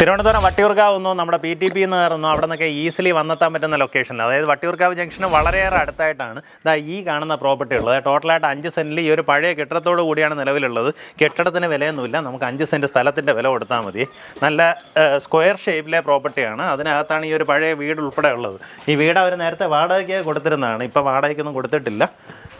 തിരുവനന്തപുരം വട്ടിയൂർക്കാവ് ഒന്നും നമ്മുടെ P T P എന്ന് പറയുന്നു. അവിടെ നിന്നൊക്കെ ഈസിലി വന്നെത്താൻ പറ്റുന്ന ലൊക്കേഷനിൽ അതായത് വട്ടിയൂർക്കാവ് ജംഗ്ഷന് വളരെയേറെ അടുത്തായിട്ടാണ് ഇതാ ഈ കാണുന്ന പ്രോപ്പർട്ടി ഉള്ളത്. ടോട്ടലായിട്ട് അഞ്ച് സെന്റിൽ ഈ ഒരു പഴയ കെട്ടിടത്തോട് കൂടിയാണ് നിലവിലുള്ളത്. കെട്ടിടത്തിന് വിലയൊന്നുമില്ല. നമുക്ക് അഞ്ച് സെന്റ് സ്ഥലത്തിന്റെ വില കൊടുത്താൽ മതി. നല്ല സ്ക്വയർ ഷേപ്പിലെ പ്രോപ്പർട്ടിയാണ് അതിനകത്താണ് ഈ ഒരു പഴയ വീട് ഉൾപ്പെടെ ഉള്ളത്. ഈ വീട് അവർ നേരത്തെ വാടകയ്ക്ക് കൊടുത്തിരുന്നതാണ്. ഇപ്പോൾ വാടകയ്ക്കൊന്നും കൊടുത്തിട്ടില്ല.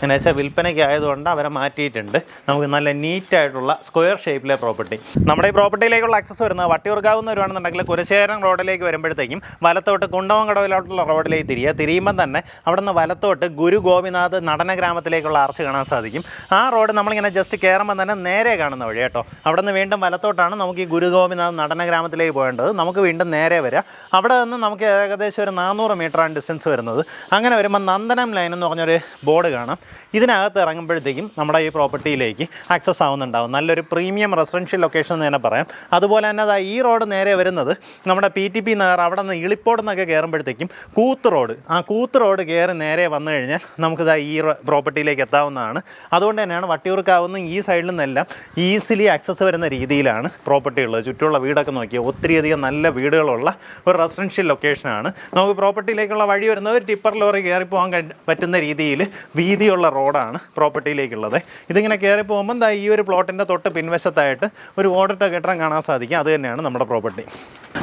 എന്ന് വെച്ചാൽ വിൽപ്പനയ്ക്ക് ആയതുകൊണ്ട് അവരെ മാറ്റിയിട്ടുണ്ട്. നമുക്ക് നല്ല നീറ്റായിട്ടുള്ള സ്ക്വയർ ഷേപ്പിലെ പ്രോപ്പർട്ടി നമ്മുടെ ഈ പ്രോപ്പർട്ടിയിലേക്കുള്ള ആക്സസ് വരുന്നത് വട്ടിയൂർക്കാവ് വരുവാണെന്നുണ്ടെങ്കിൽ കുരശേരം റോഡിലേക്ക് വരുമ്പോഴത്തേക്കും വലത്തോട്ട് കുണ്ടവം കടവിലോട്ടുള്ള റോഡിലേക്ക് തിരിയുക. തിരിയുമ്പം തന്നെ അവിടെ നിന്ന് വലത്തോട്ട് ഗുരു ഗോപിനാഥ് നടന ഗ്രാമത്തിലേക്കുള്ള ആർച്ച് കാണാൻ സാധിക്കും. ആ റോഡ് നമ്മളിങ്ങനെ ജസ്റ്റ് കയറുമ്പോൾ തന്നെ നേരെ കാണുന്ന വഴി കേട്ടോ. അവിടെ നിന്ന് വീണ്ടും വലത്തോട്ടാണ് നമുക്ക് ഈ ഗുരു ഗോപിനാഥ് നടന ഗ്രാമത്തിലേക്ക് പോകേണ്ടത്. നമുക്ക് വീണ്ടും നേരെ വരിക. അവിടെ നിന്ന് നമുക്ക് ഏകദേശം ഒരു നാനൂറ് മീറ്ററാണ് ഡിസ്റ്റൻസ് വരുന്നത്. അങ്ങനെ വരുമ്പോൾ നന്ദനം ലൈൻ എന്ന് പറഞ്ഞൊരു ബോർഡ് കാണാം. ഇതിനകത്ത് ഇറങ്ങുമ്പോഴത്തേക്കും നമ്മുടെ ഈ പ്രോപ്പർട്ടിയിലേക്ക് ആക്സസ് ആവുന്നുണ്ടാവും. നല്ലൊരു പ്രീമിയം റെസിഡൻഷ്യൽ ലൊക്കേഷൻ എന്ന് തന്നെ പറയാം. അതുപോലെ തന്നെ അതാ ഈ റോഡ് നേരെ വരുന്നത് നമ്മുടെ പി ടി പി നഗർ അവിടെ നിന്ന് ഇളിപ്പോട് നിന്നൊക്കെ കയറുമ്പോഴത്തേക്കും കൂത്ത് റോഡ്. ആ കൂത്ത് റോഡ് കയറി നേരെ വന്നു കഴിഞ്ഞാൽ നമുക്കിതാ ഈ പ്രോപ്പർട്ടിയിലേക്ക് എത്താവുന്നതാണ്. അതുകൊണ്ട് തന്നെയാണ് വട്ടിയൂർക്കാവുന്ന ഈ സൈഡിൽ നിന്നെല്ലാം ഈസിലി ആക്സസ് വരുന്ന രീതിയിലാണ് പ്രോപ്പർട്ടി ഉള്ളത്. ചുറ്റുമുള്ള വീടൊക്കെ നോക്കിയാൽ ഒത്തിരിയധികം നല്ല വീടുകളുള്ള ഒരു റെസിഡൻഷ്യൽ ലൊക്കേഷനാണ് നമുക്ക് പ്രോപ്പർട്ടിയിലേക്കുള്ള വഴി വരുന്നത് ഒരു ടിപ്പർ ലോറി കയറി പോകാൻ പറ്റുന്ന രീതിയിൽ വീതിയുള്ള റോഡാണ് പ്രോപ്പർട്ടിയിലേക്കുള്ളത്. ഇതിങ്ങനെ കയറി പോകുമ്പോൾ ദാ ഈ ഒരു പ്ലോട്ടിന്റെ തൊട്ട് പിൻവശത്തായിട്ട് ഒരു ഓടിട്ട കെട്ടിടം കാണാൻ സാധിക്കും. അത് തന്നെയാണ് നമ്മുടെ പ്രോപ്പർട്ടി.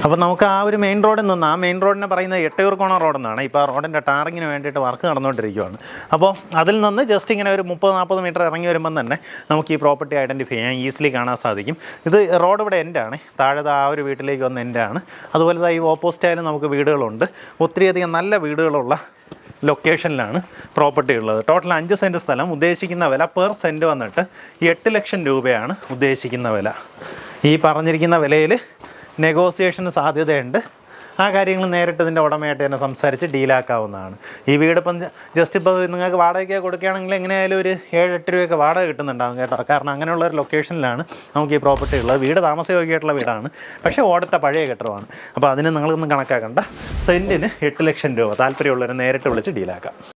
അപ്പോൾ നമുക്ക് ആ ഒരു മെയിൻ റോഡിൽ നിന്ന് ആ മെയിൻ റോഡിനെ പറയുന്നത് എട്ടയൂർക്കോണം റോഡെന്നാണ്. ഇപ്പോൾ ആ റോഡിന്റെ ടാറിങ്ങിന് വേണ്ടിയിട്ട് വർക്ക് നടന്നുകൊണ്ടിരിക്കുകയാണ് അപ്പോൾ അതിൽ നിന്ന് ജസ്റ്റ് ഇങ്ങനെ ഒരു മുപ്പത് നാൽപ്പത് മീറ്റർ ഇറങ്ങി വരുമ്പം തന്നെ നമുക്ക് ഈ പ്രോപ്പർട്ടി ഐഡന്റിഫൈ ചെയ്യാൻ ഈസിലി കാണാൻ സാധിക്കും. ഇത് റോഡ് ഇവിടെ എൻഡാണ് താഴെ ദാ ആ ഒരു വീട്ടിലേക്ക് വന്ന എൻഡാണ് അതുപോലെ ഈ ഓപ്പോസിറ്റ് ആയാലും നമുക്ക് വീടുകളുണ്ട്. ഒത്തിരിയധികം നല്ല വീടുകളുള്ള ലൊക്കേഷനിലാണ് പ്രോപ്പർട്ടി ഉള്ളത്. ടോട്ടൽ അഞ്ച് സെന്റ് സ്ഥലം ഉദ്ദേശിക്കുന്ന വില പെർ സെന്റ് വന്നിട്ട് എട്ട് ലക്ഷം രൂപയാണ് ഉദ്ദേശിക്കുന്ന വില. ഈ പറഞ്ഞിരിക്കുന്ന വിലയിൽ നെഗോസിയേഷന് സാധ്യതയുണ്ട്. ആ കാര്യങ്ങൾ നേരിട്ട് ഇതിന്റെ ഉടമയായിട്ട് തന്നെ സംസാരിച്ച് ഡീലാക്കാവുന്നതാണ്. ഈ വീട് ഇപ്പം ജസ്റ്റ് ഇപ്പോൾ നിങ്ങൾക്ക് വാടകയ്ക്ക് കൊടുക്കുകയാണെങ്കിൽ എങ്ങനെയായാലും ഒരു ഏഴ് എട്ട് രൂപയൊക്കെ വാടക കിട്ടുന്നുണ്ടാവും കേട്ടോ. കാരണം അങ്ങനെയുള്ള ഒരു ലൊക്കേഷനിലാണ് നമുക്ക് ഈ പ്രോപ്പർട്ടി ഉള്ളത്. വീട് താമസയോഗ്യമായിട്ടുള്ള വീടാണ്. പക്ഷേ ഓടത്തെ പഴയ കെട്ടിടമാണ്. അപ്പോൾ അതിന് നിങ്ങളൊന്നും കണക്കാക്കണ്ട. സെന്റിന് എട്ട് ലക്ഷം രൂപ. താല്പര്യമുള്ളവരെ നേരിട്ട് വിളിച്ച് ഡീലാക്കാം.